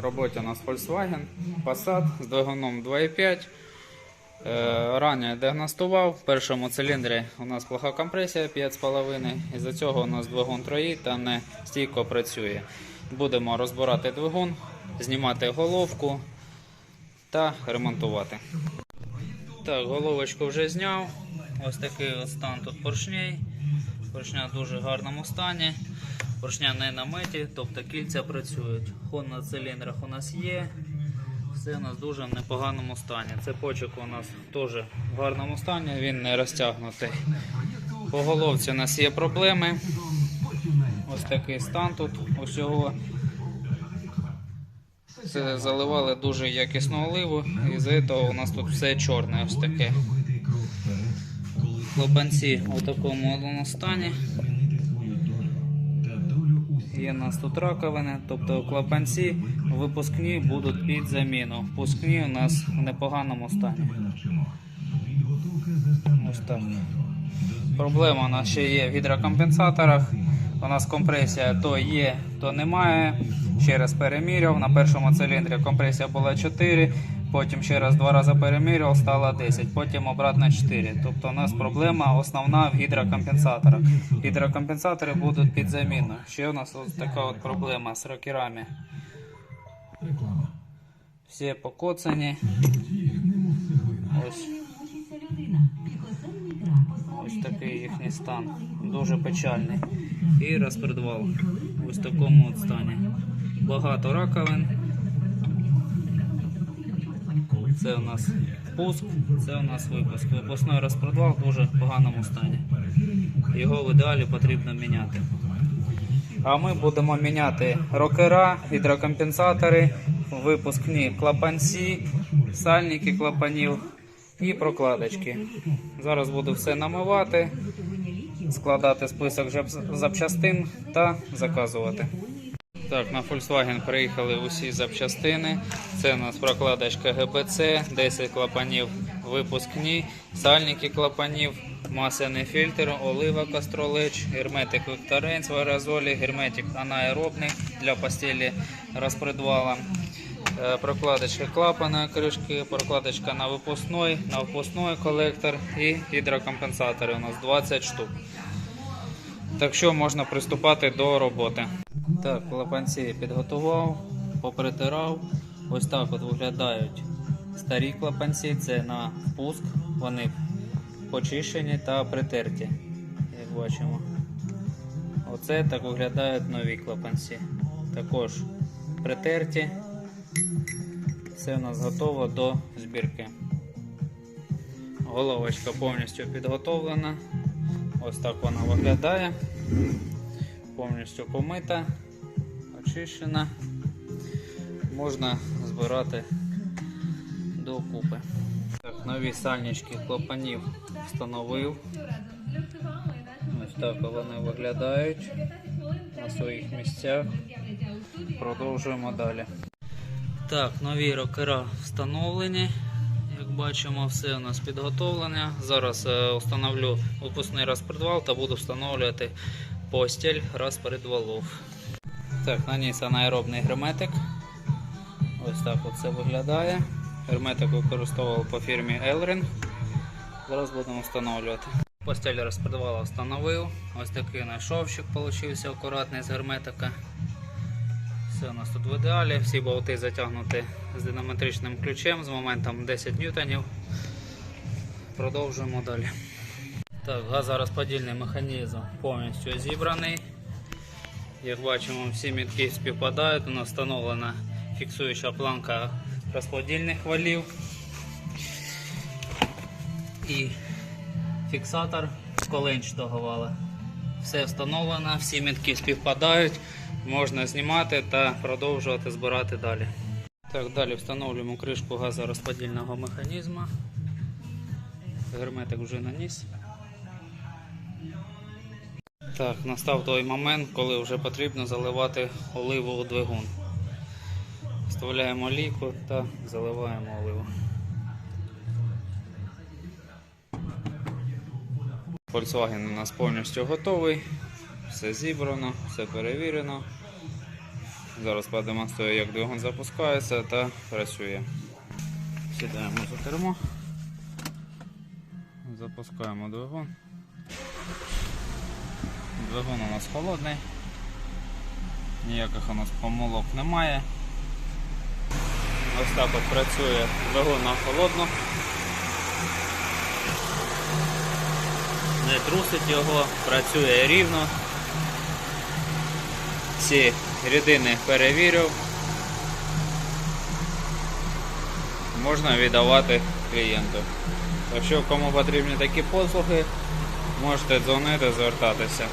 роботі у нас Volkswagen Passat з двигуном 2.5. Е, Ранее діагностував. В першому циліндрі у нас плоха компресія 5,5. Із-за цього у нас двигун троїть та не стійко працює. Будемо розбирати двигун, знімати головку та ремонтувати. Так, головочку вже зняв. Ось такий стан тут поршней. Поршня в дуже гарному стані. Поршня не намиті, тобто кільця працюють. Хон на циліндрах у нас є. Все у нас дуже в непоганому стані. Цепочок у нас теж в гарному стані, він не розтягнутий. По головці у нас є проблеми. Ось такий стан тут усього. Це заливали дуже якісну оливу, і з цього у нас тут все чорне ось таке. Клапанці у такому стані. Є у нас раковини, тобто клапанці випускні будуть під заміну. Впускні у нас в непоганому стані. Ось так. Проблема у нас ще є в гідрокомпенсаторах. У нас компресія то є, то немає. Ще раз переміряв. На першому циліндрі компресія була 4, потім ще раз два рази переміряв, стало 10, потім обратно 4. Тобто у нас проблема основна в гідрокомпенсаторах. Гідрокомпенсатори будуть під заміну. Ще у нас ось така от проблема з рокерами. Всі покоцані. Ось. Ось такий їхній стан. Дуже печальний. І розпредвал. Ось в такому от стані. Багато раковин. Це у нас впуск, це у нас випуск. Випускний розпредвал в дуже поганому стані. Його в ідеалі потрібно міняти. А ми будемо міняти рокера, гідрокомпенсатори, випускні клапанці, сальники клапанів і прокладочки. Зараз буду все намивати, складати список запчастин та заказувати. Так, на Volkswagen приїхали усі запчастини. Це у нас прокладочка ГБЦ, 10 клапанів випускні, сальники клапанів, масляний фільтр, олива кастролеч, герметик Вікторенс в аерозолі, герметик анаеробний для постелі розпредвала. Е, Прокладочка клапана кришки, прокладочка на випускной, на випускной колектор і гідрокомпенсатори. У нас 20 штук. Так що можна приступати до роботи. Так, клапанці підготував, попритирав. Ось так от виглядають старі клапанці. Це на впуск. Вони почищені та притерті, як бачимо. Оце так виглядають нові клапанці. Також притерті. Все у нас готово до збірки. Головочка повністю підготовлена. Ось так вона виглядає. Повністю помита, очищена. Можна збирати докупи. Так, нові сальнички клапанів встановив. Ось так вони виглядають на своїх місцях. Продовжуємо далі. Так, нові рокера встановлені. Як бачимо, все у нас підготовлене. Зараз е, встановлю випускний розпредвал та буду встановлювати постіль розпредвалов. Так, наніс анаеробний герметик. Ось так це виглядає. Герметик використовував по фірмі Elring. Зараз будемо встановлювати. Постель розпредвала встановив. Ось такий наш шовчик получився акуратний з герметика. Все у нас тут в ідеалі, всі болти затягнуті з динаметричним ключем з моментом 10 ньютонів. Продовжуємо далі. Так, газорозподільний механізм повністю зібраний. Як бачимо, всі мітки співпадають. У нас встановлена фіксуюча планка розподільних валів і фіксатор з коленчатого вала. Все встановлено, всі мітки співпадають, можна знімати та продовжувати збирати далі. Так, далі встановлюємо кришку газорозподільного механізму. Герметик вже наніс. Так, настав той момент, коли вже потрібно заливати оливу у двигун. Вставляємо ліку та заливаємо оливу. Volkswagen у нас повністю готовий, все зібрано, все перевірено. Зараз продемонструю, як двигун запускається та працює. Сідаємо за кермо. Запускаємо двигун. Двигун у нас холодний. Ніяких у нас помилок немає. Ось так от працює двигун на холодну. Не трусить його, працює рівно. Всі рідини перевірив. Можна віддавати клієнту. Якщо кому потрібні такі послуги, можете дзвонити, звертатися.